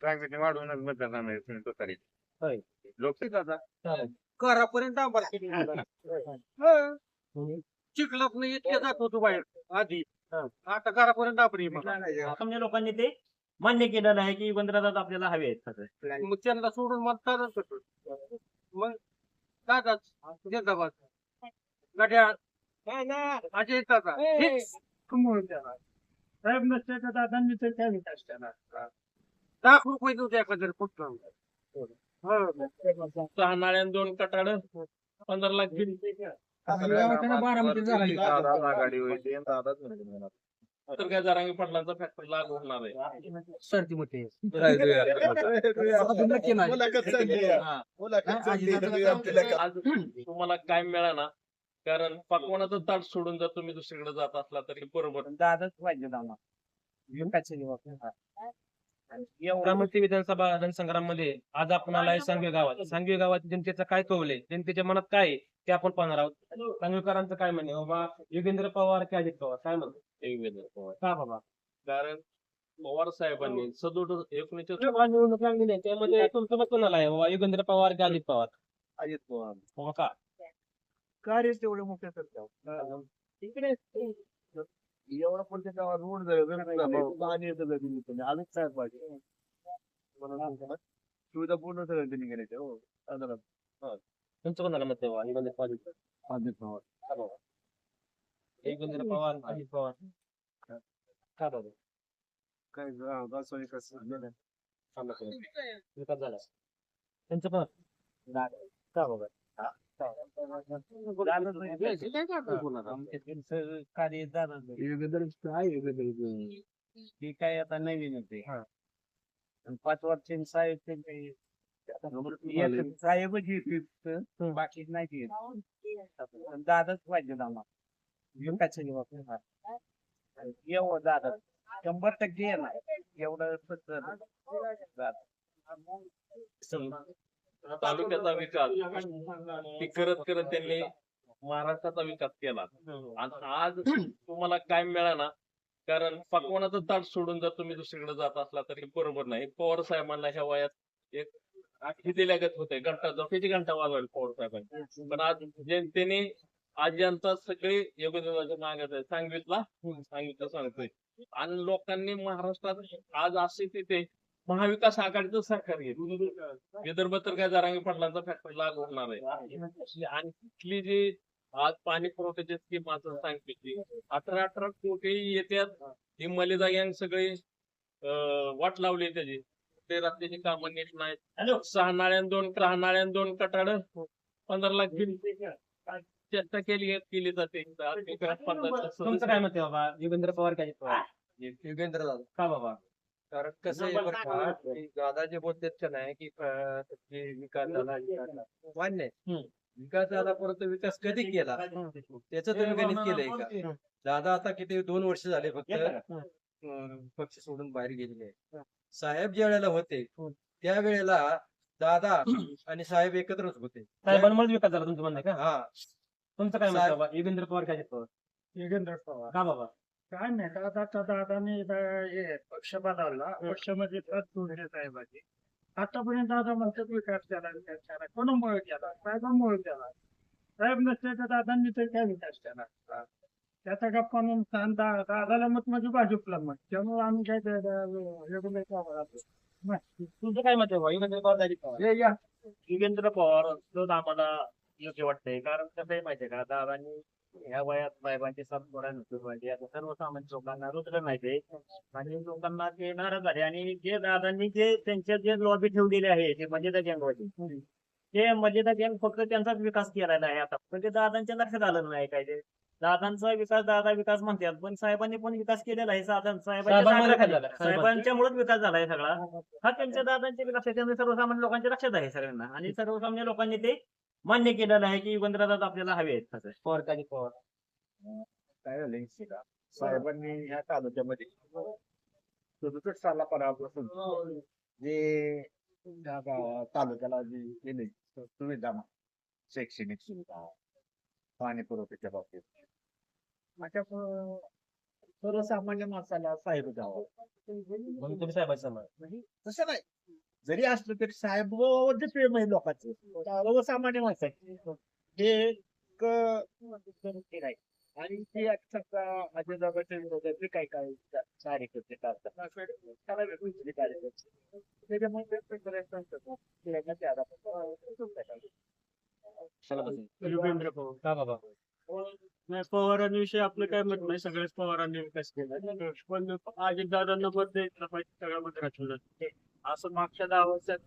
Transaction वाढवूनच मतदान तो होय. लोकशाहीच आता घरापर्यंत आम्हाला किती मिळालं? हं. चिखलात नाही इतके जात होतो बाहेर आधी. आता घरापर्यंत आपण. सामान्य लोकांनी ते मान्य केलेलं आहे की युगंधराजात आपल्याला हवे आहेत. मग त्यांना सोडून मतदानच करतो मग दादाच जिंदाबाद. गड्या अजय दादा देणार. साहेब नसते तर दादांनी तर काय विकास केला. लाख रुपये एखाद्या फक्त सहा नाळ्या दोन कटाड पंधरा लाख. तर काय जरांगी पाटलांचा फॅक्टरी लागू होणार आहे. आज तुम्हाला काय मिळाना कारण पकवानाचं ताट सोडून जर तुम्ही दुसरीकडे जात असला तरी बरोबर. दादाच पाहिजे दादा. बारामती विधानसभा रणसंग्राममध्ये आज आपण आलाय सांगवी गावात सांगवी गावात जनतेचं काय कौलय जनतेच्या मनात काय आहे? ते आपण पाहणार आहोत. सांगवीकरांचं काय म्हणे बाबा योगेंद्र पवार की अजित पवार? काय म्हणतो योगेंद्र पवार. का बाबा? कारण पवार साहेबांनी सदोड एकोणीसशे जेव्हा निवडणूक लागलेली आहे त्यामध्ये तुमचं मत कोणाला आहे? बाबा योगेंद्र पवार की अजित पवार? अजित पवार. बाबा का? कार्य तेवढे मोठे करतात. तिकडे एवढा पण त्या गावात रोड पाणी येतं इथून. आलंच साहेब पाहिजे. सुविधा पूर्ण सगळं त्यांनी केल्या हो. साधारण तुमचं कोणाला मत आहे योगेंद्र पवार. अजित पवार. का पवार अजित पवार. का बाबा काय गावचा विकास झालेला आहे. सांगा तुम्ही. विकास झाला. त्यांचं पण का बाबा कार्य जाणार योगेंद्र काय आता नवीन होते पाच वर्षांनी साहेब ते साहेबच येते बाकी नाही दादाच पाहिजे आम्हाला विकास दादा शंभर टक्के येणार एवढं दादा तालुक्याचा विकास ती करत करत त्यांनी महाराष्ट्राचा विकास केला. आणि आज तुम्हाला काय मिळाना कारण पकवानाचं ताट सोडून जर तुम्ही दुसरीकडे जात असला तरी बरोबर नाही. पवार साहेबांना ह्या वयात एक दिल्यागत होते घंटा झोपेची घंटा वाजवायला पवार साहेबांनी. पण आज जनतेने आज जनता सगळी योगदानाच्या मागत आहे सांगितला? सांगितलं सांगतोय. आणि लोकांनी महाराष्ट्रात आज असे तिथे महाविकास आघाडीचं सरकार घेतलं विदर्भ तर काय जरांगी पाटलांचा फॅक्टरी लागू होणार आहे. आणि तिथली जी आज पाणी पुरवठ्याची स्कीम आता सांगितली अठरा अठरा कोटी येत्यात. ही. मलिदा गँग सगळी वाट लावली त्याची. ते रस्त्याची कामं नीट नाहीत. सहा नाळ्यान दोन सहा नाळ्यान दोन कटाड. पंधरा लाख बिल चर्चा केली केली जाते. काय मत आहे बाबा? योगेंद्र पवार की अजित पवार योगेंद्र दादा. का बाबा? कारण कसं आहे बरं का की दादा जे बोलतात का नाही की अं, जे विकास झाला विकास झाला. मान्य आहे. हम्म. विकास झाला परंतु विकास कधी केला? त्याचं तुम्ही गणित केलंय का? दादा आता किती दोन वर्ष झाले फक्त अं, पक्ष सोडून बाहेर गेलेले आहे साहेब ज्या वेळेला होते त्या वेळेला दादा आणि साहेब एकत्रच होते. साहेबांमुळे विकास झाला तुमचं म्हणणं आहे का? हा. तुमचं काय साहेब- बाबा? योगेंद्र पवार की अजित पवार? योगेंद्र पवार. का बाबा? काय नाही आता दादाने हे पक्ष बनवला पक्षामध्ये पद जोडले साहेबांनी. आतापर्यंत दादा म्हणतात विकास केला विकास केला? कोणामुळे केला? साहेबांमुळे केला? साहेब नसते तर दादांनी तर काय विकास केला? त्याचा गप्पा म्हणून दादाला मत म्हणजे भाजपला मत. त्यामुळे आम्ही काय ते- ते- योगेंद्र पवार आपलं. बस. तुमचं काय मत आहे योगेंद्र पवार? हे योगेंद्र पवार आम्हाला योग्य वाटतंय. कारण कसं आहे माहितीये का दादांनी ह्या वयात साहेबांची साथ नसतो पाहिजे आता सर्वसामान्य लोकांना रुचलं नाही ते. आणि लोकांना ते नाराज झाले. आणि जे दादांनी जे त्यांच्या जे लॉबी ठेवलेली आहे ते मजेदा गँगवाली ते मजेदा गँग फक्त त्यांचाच विकास केलेला आहे आता. पण ते दादांच्या लक्षात आलं नाही काय ते. दादांचा विकास दादा विकास म्हणतात पण साहेबांनी पण विकास केलेला आहे साधन? साहेबांच्या साहेबांच्यामुळेच विकास झाला आहे सगळा. हा त्यांच्या दादांच्या विकास सर्वसामान्य लोकांच्या लक्षात आहे सगळ्यांना. आणि सर्वसामान्य लोकांनी ते मान्य केलेलं आहे की युगंधराजात आपल्याला हवे आहेत असं. पवार की अजित पवार काय झालं का साहेबांनी ह्या तालुक्यामध्ये सदुसष्ट सालापासून जे त्या गावा- तालुक्याला जे केले सुविधा शैक्षणिक सुविधा पाणी पुरवठ्याच्या बाबतीत. माझ्या प- सर्वसामान्य माणसाला साहेब द्यावा म्हणून तुम्ही साहेबांचा तसं नाही. जरी असलं तरी साहेब प्रेम आहे लोकांचे. सर्वसामान्य माणसाचे हे हे आणि ते समजा अजितदादाच्या विरोधात काय काय कार्यकर्ते करतात नाही पवारांविषयी आपलं काय मत नाही. सगळ्याच पवारांनी विकास केला. पण अजित दादांना मत द्यायचं पाहिजे सगळ्यामध्ये राखलं असं मागच्या दहा वर्षात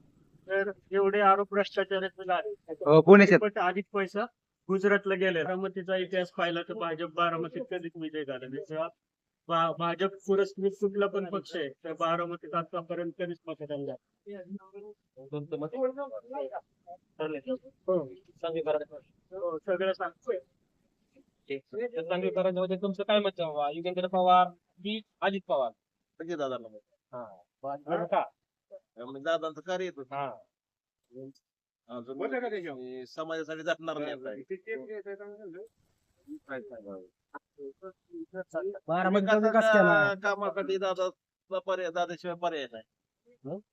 तर एवढे आरोप भ्रष्टाचाराचे झाले. अधिक पैसा गुजरातला गेले. बारामतीचा इतिहास पाहिला तर भाजप बारामतीत कधीच विजय झाला नाही. भाजप पुरस्कृत कुठला पण पक्ष आहे तर बारामतीत आतापर्यंत कधीच मतदान झालं हो. हो, सगळं सांगतोयमध्ये तुमचं काय मत आहे? बाबा युगेंद्र पवार की अजित पवार? दादाला बरं का दादांचं कार्य येतो हा. समाजासाठी जपणार नाही बारामतीचा विकास केला कामासाठी दादा पर्याय दादाशिवाय पर्याय नाही.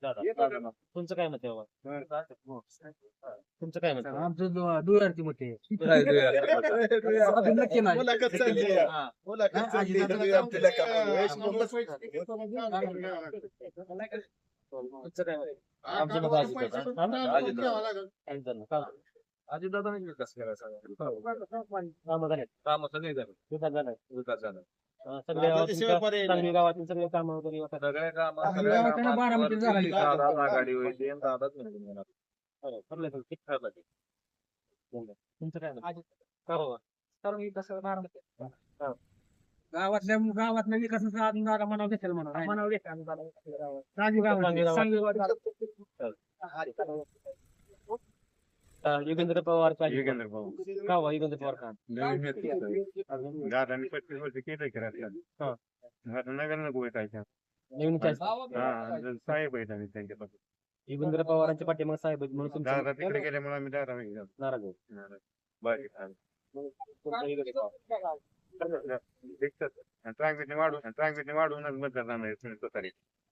दादा. तुमचं काय मत आहे बाबा? तुमचं काय मत आहे? आमचं डोळ्यावरती मोठे नक्की नाही. मुलाखत चालली आहे. हा. मुलाखत चालली दादा काय? आमचं मत अजित दादा. हा? अजित दादा. विकास. काम सगळे झाले विकास झाला सगळे नाही. गावातील सगळे काम वगैरे. सगळ्या काम. आघाडी होईल दादाच. हो, ठरलंय तुमचं. किती ठरलं ते? तुमचं काय मत आहे? गावातल्या गावातल्या विकासाचा अजून मनाव घेतलं म्हणा. मनाव घेतलं राजू अं, युगेंद्र पवार युगेंद्र पवार? का बा युगेंद्र पवार का. दादाने पस्तीस वर्ष केलं की हा. आता नगर नको काय नवीन. हा साहेब आहेत आम्ही त्यांच्यापासून. युगेंद्र पवारांच्या पाठीमागे साहेब आहेत म्हणून तुमचं दादा तिकडे गेल्यामुळे आम्ही दादा नाराज आहे. तुमचं ट्रांगवीने वाढून ट्रांगवीने वाढूनच मतदान राहणार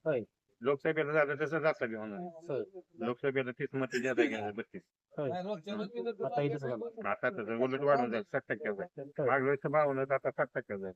आहे. लोकसभेला झालं तसं जाता बी होणार. लोकसभेला तीस मते ज्यादा घेणार बत्तीस. आता तसं उलट वाढून जाईल साठ टक्क्यावर. मागल्या वेळेस बावन्न आता साठ टक्क्यावर जाईल